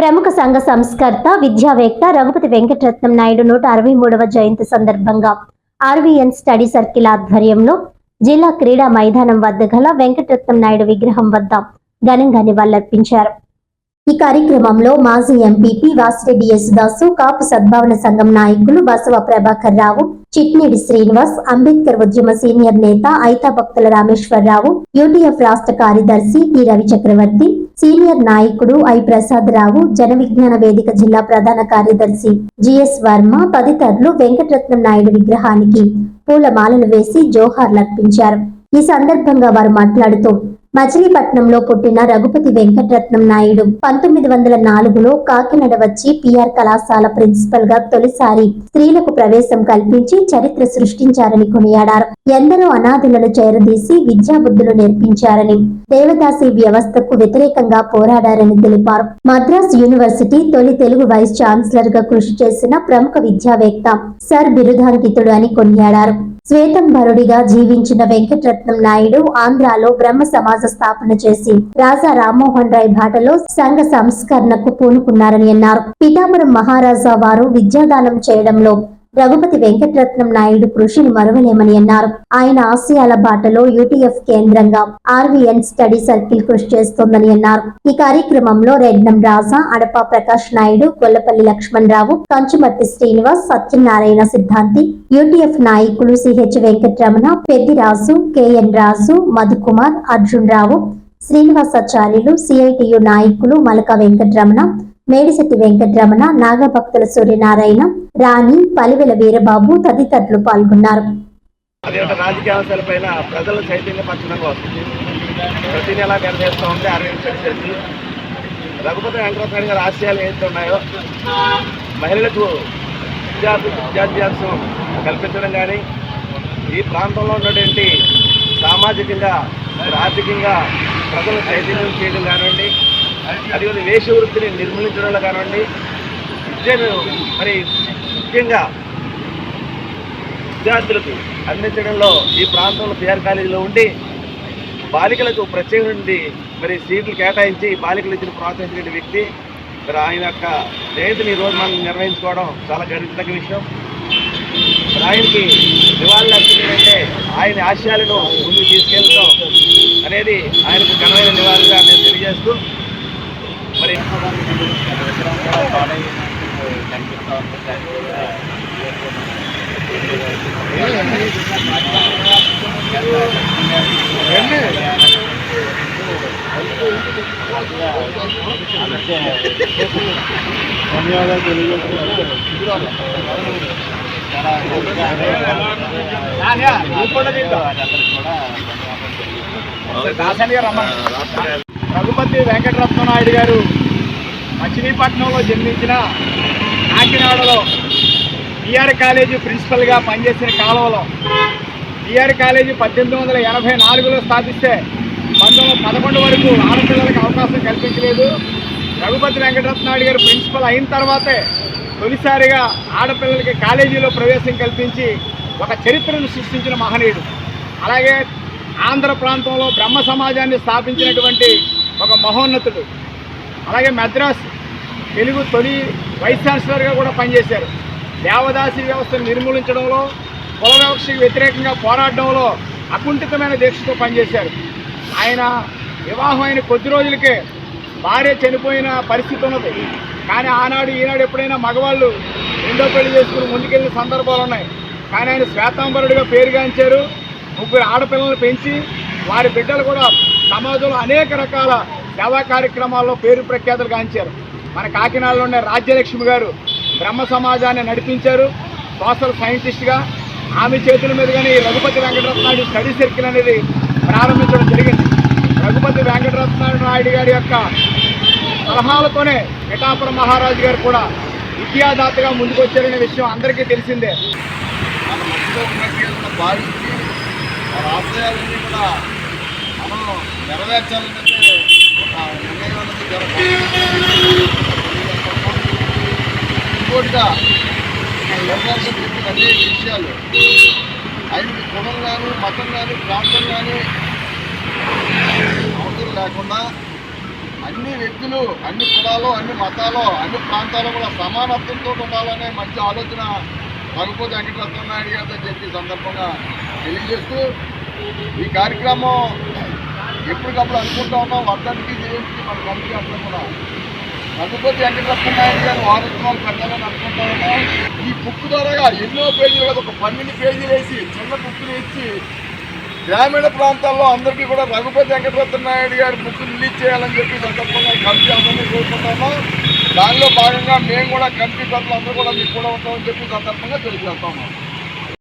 ప్రముఖ సంఘ సంస్కర్త విద్యావేత్త రఘుపతి వెంకటరత్నం నాయుడు నూట అరవై మూడవ జయంతి సందర్భంగా ఆర్వీఎన్ స్టడీ సర్కిల్ ఆధ్వర్యంలో జిల్లా క్రీడా మైదానం వద్ద గల వెంకటరత్నం నాయుడు విగ్రహం వద్ద ఘనంగా నివాళులర్పించారు. ఈ కార్యక్రమంలో మాజీ ఎంపీపీ వాసిరెడ్డి యేసుదాసు కాపు సద్భావన సంఘం నాయకులు బసవ ప్రభాకర్ రావు చిట్నేడి శ్రీనివాస్ అంబేద్కర్ ఉద్యమ సీనియర్ నేత ఐతా భక్తుల రామేశ్వరరావు యూటీఎఫ్ రాష్ట్ర కార్యదర్శి టి రవి చక్రవర్తి సీనియర్ నాయకుడు ఐ. ప్రసాద్ రావు జన విజ్ఞాన వేదిక జిల్లా ప్రధాన కార్యదర్శి జిఎస్ వర్మ తదితరులు వెంకటరత్నం నాయుడు విగ్రహానికి పూలమాలలు వేసి జోహార్లు అర్పించారు. ఈ సందర్భంగా వారు మాట్లాడుతూ మచిలీపట్నంలో పుట్టిన రఘుపతి వెంకటరత్నం నాయుడు పంతొమ్మిది వందల నాలుగులో కాకినాడ వచ్చి పిఆర్ కళాశాల ప్రిన్సిపల్గా తొలిసారి స్త్రీలకు ప్రవేశం కల్పించి చరిత్ర సృష్టించారని కొనియాడారు. ఎందరో అనాథులను చేరదీసి విద్యాబుద్ధులు నేర్పించారని దేవదాసి వ్యవస్థకు వ్యతిరేకంగా పోరాడారని తెలిపారు. మద్రాస్ యూనివర్సిటీ తొలి తెలుగు వైస్ ఛాన్సలర్గా కృషి చేసిన ప్రముఖ విద్యావేత్త సర్ బిరుదాంకితుడు అని కొనియాడారు. శ్వేతంబరుడిగా జీవించిన వెంకటరత్నం నాయుడు ఆంధ్రాలో బ్రహ్మ సమాజ స్థాపన చేసి రాజా రామ్మోహన్ రాయ్ బాటలో సంఘ సంస్కరణకు పూనుకున్నారని అన్నారు. పితాంబరం మహారాజా వారు విద్యాదానం చేయడంలో రఘుపతి వెంకటరత్నం నాయుడు కృషిని మరవలేమని అన్నారు. ఆయన ఆశయాల బాటలో యూటీఎఫ్ కేంద్రంగా ఆర్వీఎన్ స్టడీ సర్కిల్ కృషి చేస్తోందని అన్నారు. ఈ కార్యక్రమంలో రెడ్నం రాజా అడప ప్రకాష్ నాయుడు గొల్లపల్లి లక్ష్మణ్ రావు కంచుమర్తి శ్రీనివాస్ సత్యనారాయణ సిద్ధాంతి యూటీఎఫ్ నాయకులు CH Venkataramana Peddiraju KN Raju Madhukumar Arjun Rao Srinivasacharyulu CITU నాయకులు మలక వెంకటరమణ మేడిశెట్టి వెంకటరమణ నాగభక్తుల సూర్యనారాయణ రాణి పలివెల వీరబాబు తదితరులు పాల్గొన్నారు. అదేవిధంగా రాజకీయ అంశాలపైన ప్రజలు చైతన్యపరచడం కోసం ప్రతి నెల నిర్వహిస్తూ ఉంటే అరవింద్ చర్చలు రఘుపతి వెంకటరత్న గారి ఆశయాలు ఏదైతే ఉన్నాయో మహిళలకు విద్యార్థి విద్యాభ్యాసం కల్పించడం కానీ ఈ ప్రాంతంలో ఉన్నటువంటి సామాజికంగా ఆర్థికంగా ప్రజలు చైతన్యం చేయడం కానివ్వండి అదేవిధంగా వేష వృత్తిని నిర్మూలించడంలో కానివ్వండి విద్యను మరి ముఖ్యంగా విద్యార్థులకు అందించడంలో ఈ ప్రాంతంలో పిఆర్ కాలేజీలో ఉండి బాలికలకు ప్రత్యేకమైనది మరి సీట్లు కేటాయించి బాలికలు ఇచ్చిన ప్రోత్సహించిన వ్యక్తి మరి ఆయన యొక్క జయంతిని ఈరోజు మనం నిర్వహించుకోవడం చాలా గర్వించదగ్గ విషయం. మరి ఆయనకి నివాళులు అర్పించాలంటే ఆయన ఆశయాలను ముందుకు తీసుకెళ్ళడం అనేది ఆయనకు ఘనమైన నివాళులుగా నేను తెలియజేస్తూ మరి రఘుపతి వెంకటరత్న నాయుడు గారు మచిలీపట్నంలో జన్మించిన కాకినాడలో బిఆర్ కాలేజీ ప్రిన్సిపల్గా పనిచేసిన కాలంలో బిఆర్ కాలేజీ పద్దెనిమిది వందల ఎనభై నాలుగులో స్థాపిస్తే పంతొమ్మిది పదకొండు వరకు ఆడపిల్లలకు అవకాశం కల్పించలేదు. రఘుపతి వెంకటరత్న నాయుడు గారు ప్రిన్సిపల్ అయిన తర్వాతే తొలిసారిగా ఆడపిల్లలకి కాలేజీలో ప్రవేశం కల్పించి ఒక చరిత్రను సృష్టించిన మహనీయుడు. అలాగే ఆంధ్ర ప్రాంతంలో బ్రహ్మ సమాజాన్ని స్థాపించినటువంటి ఒక మహోన్నతుడు. అలాగే మద్రాస్ తెలుగు తొలి వైస్ ఛాన్సలర్గా కూడా పనిచేశారు. దేవదాసి వ్యవస్థను నిర్మూలించడంలో కుల వ్యవస్థకు వ్యతిరేకంగా పోరాడడంలో అకుంఠితమైన దీక్షతో పనిచేశారు. ఆయన వివాహం అయిన కొద్ది రోజులకే భార్య చనిపోయిన పరిస్థితి ఉన్నది. కానీ ఆనాడు ఈనాడు ఎప్పుడైనా మగవాళ్ళు రెండో పెళ్ళి చేసుకుని ముందుకెళ్ళిన సందర్భాలు ఉన్నాయి. కానీ ఆయన శ్వేతాంబరుడిగా పేరుగాంచారు. ముగ్గురు ఆడపిల్లలను పెంచి వారి బిడ్డలు కూడా సమాజంలో అనేక రకాల సేవా కార్యక్రమాల్లో పేరు ప్రఖ్యాతులు గాంచారు. మన కాకినాడలో ఉన్న రాజ్యలక్ష్మి గారు బ్రహ్మ సమాజాన్ని నడిపించారు. సోషల్ సైంటిస్ట్గా ఆమె చేతుల మీదుగానే ఈ రఘుపతి వెంకటరత్నాయుడు స్టడీ సర్కిల్ అనేది ప్రారంభించడం జరిగింది. రఘుపతి వెంకటరత్న నాయుడు గారి యొక్క సలహాలతోనే పిఠాపురం మహారాజు గారు కూడా విద్యాదాతగా ముందుకొచ్చారనే విషయం అందరికీ తెలిసిందే. మన భావించి మన ఆశయాలన్నీ కూడా మనం నెరవేర్చాలంటే ఒక నిర్ణయం అన్నది జరగాలి ఇంకోటిగా యోగాసన చెప్పిన అనేక విషయాలు ఆయనకి కులం కానీ మతం కానీ ప్రాంతం కానీ అవసరం లేకుండా అన్ని వ్యక్తులు అన్ని కులాలు అన్ని మతాలు అన్ని ప్రాంతాలు కూడా సమానత్వంతో ఉండాలనే మంచి ఆలోచన రఘుపతి వెంకటరత్న నాయుడు గారితో చెప్పి సందర్భంగా తెలియజేస్తూ ఈ కార్యక్రమం ఎప్పటికప్పుడు అనుకుంటా ఉన్నాం వర్ధంతికి జయంతికి మన కలిసి అందరం కూడా. రఘుపతి వెంకటరత్నాయుడు గారు వారోత్సవాలు పెట్టాలని అనుకుంటా ఉన్నాం. ఈ బుక్ ద్వారా ఎన్నో పేజీలు కదా ఒక పన్నెండు పేజీలు వేసి చిన్న బుక్లు ఇచ్చి గ్రామీణ ప్రాంతాల్లో అందరికీ కూడా రఘుపతి వెంకటరత్నాయుడు గారి బుక్ రిలీజ్ చేయాలని చెప్పి సందర్భంగా కమిటీ అందరినీ కోరుకుంటున్నాం దానిలో భాగంగా మేము కూడా కమిటీ పెద్దలు అందరూ కూడా మీకు కూడా ఉంటామని చెప్పి సందర్భంగా తెలియజేస్తాము